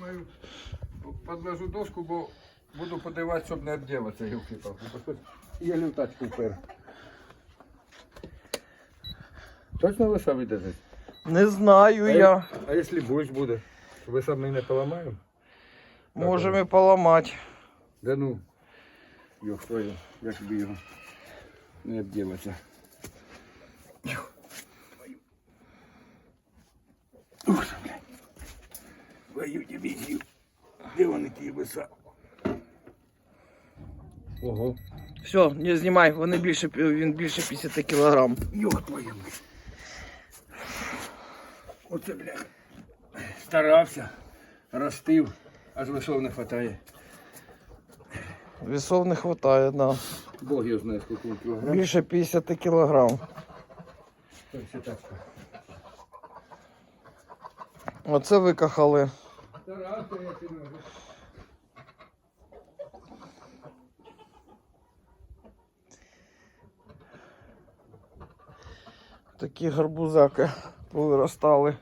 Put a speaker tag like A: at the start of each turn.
A: Думаю, подложу дошку, бо буду подиватися, щоб не обділатися гілки. Я лютачку впер. Точно лиса видержить?
B: Не знаю я.
A: А якщо борщ буде? Ви самі не поламаємо?
B: Можемо і поламати.
A: Да ну. Йох, твою, як би його не обділатися. Ух, блядь. Твою дивізію. Де вони ті? Ого.
B: Все, не знімай, вони більше, він більше 50 кілограм.
A: Йох, твою. мать. Оце, блядь. Старався, ростив, аж весов не вистачає.
B: Весов не вистачає, да.
A: Бог його знає, скільки він кілограм.
B: Більше 50 кілограм.
A: Ось так.
B: Оце викахали.
A: Старався я Сережа.
B: Такі гарбузаки повиростали.